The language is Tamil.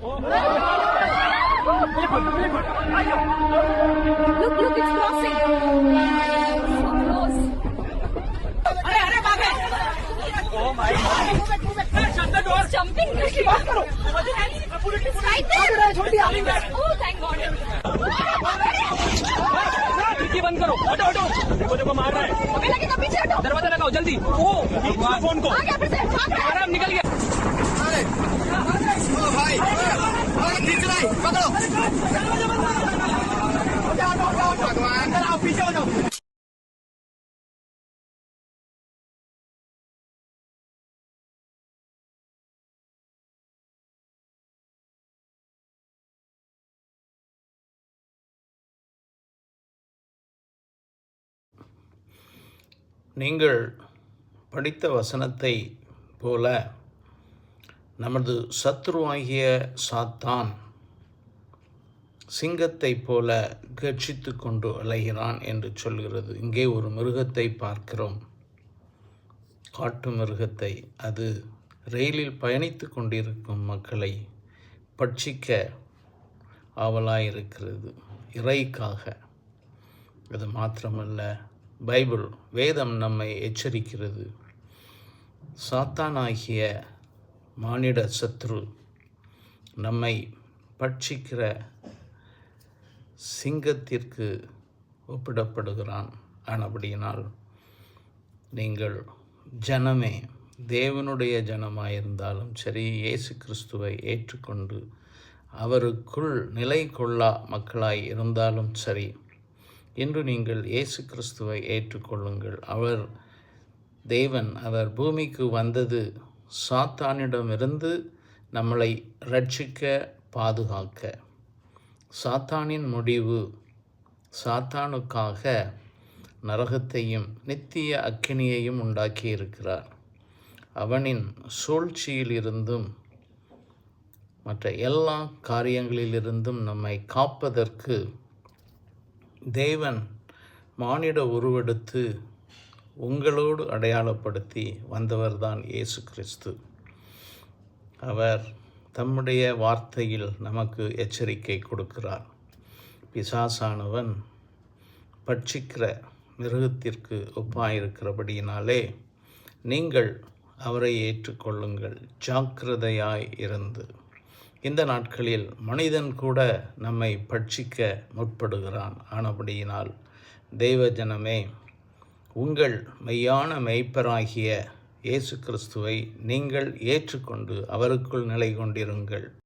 Look, look, it's crossing. So close. अरे अरे भागे Oh my god. Move it, move it. Shut the door. Jumping. इसकी बात करो. Right there. छोड़ दिया. Oh thank god. खिड़की बंद करो हटो हटो देखो देखो मार रहा है दरवाज़ा लगाओ जल्दी ओ फ़ोन को आराम निकल गया நீங்கள் படித்த வசனத்தை போல நமது சத்ருவாகிய சாத்தான் சிங்கத்தைப் போல கர்ஜித்து கொண்டு அலைகிறான் என்று சொல்கிறது. இங்கே ஒரு மிருகத்தை பார்க்கிறோம். காட்டு மிருகத்தை. அது ரயிலில் பயணித்து கொண்டிருக்கும் மக்களை பட்சிக்க ஆவலாயிருக்கிறது. இறைக்காக. அது மாத்திரமல்ல பைபிள் வேதம் நம்மை எச்சரிக்கிறது. சாத்தானாகிய மானிட சத்ரு நம்மை பட்சிக்கிற சிங்கத்திற்கு ஒப்பிடப்படுகிறான். ஆனபடியினால் நீங்கள் ஜனமே தேவனுடைய ஜனமாயிருந்தாலும் சரி இயேசு கிறிஸ்துவை ஏற்றுக்கொண்டு அவருக்குள் நிலை கொள்ளா மக்களாய் இருந்தாலும் சரி இன்று நீங்கள் இயேசு கிறிஸ்துவை ஏற்றுக்கொள்ளுங்கள். அவர் தேவன் அவர் பூமிக்கு வந்தது சாத்தானிடமிருந்து நம்மளை ரட்சிக்க பாதுகாக்க. சாத்தானின் முடிவு சாத்தானுக்காக நரகத்தையும் நித்திய அக்கினியையும் உண்டாக்கி இருக்கிறார் அவனின் சூழ்ச்சியிலிருந்தும் மற்ற எல்லா காரியங்களிலிருந்தும் நம்மை காப்பதற்கு தேவன் மானிட உருவெடுத்து உங்களோடு அடையாளப்படுத்தி வந்தவர்தான் இயேசு கிறிஸ்து. அவர் தம்முடைய வார்த்தையில் நமக்கு எச்சரிக்கை கொடுக்கிறார். பிசாசானவன் பட்சிக்கிற மிருகத்திற்கு ஒப்பாயிருக்கிறபடியினாலே நீங்கள் அவரை ஏற்றுக்கொள்ளுங்கள். ஜாக்கிரதையாய் இருந்து. இந்த நாட்களில் மனிதன் கூட நம்மை பட்சிக்க முற்படுகிறான். ஆனபடியினால் தெய்வ ஜனமே உங்கள் மெய்யான மெய்ப்பராகிய இயேசு கிறிஸ்துவை நீங்கள் ஏற்றுக்கொண்டு அவருக்குள் நிலை கொண்டிருங்கள்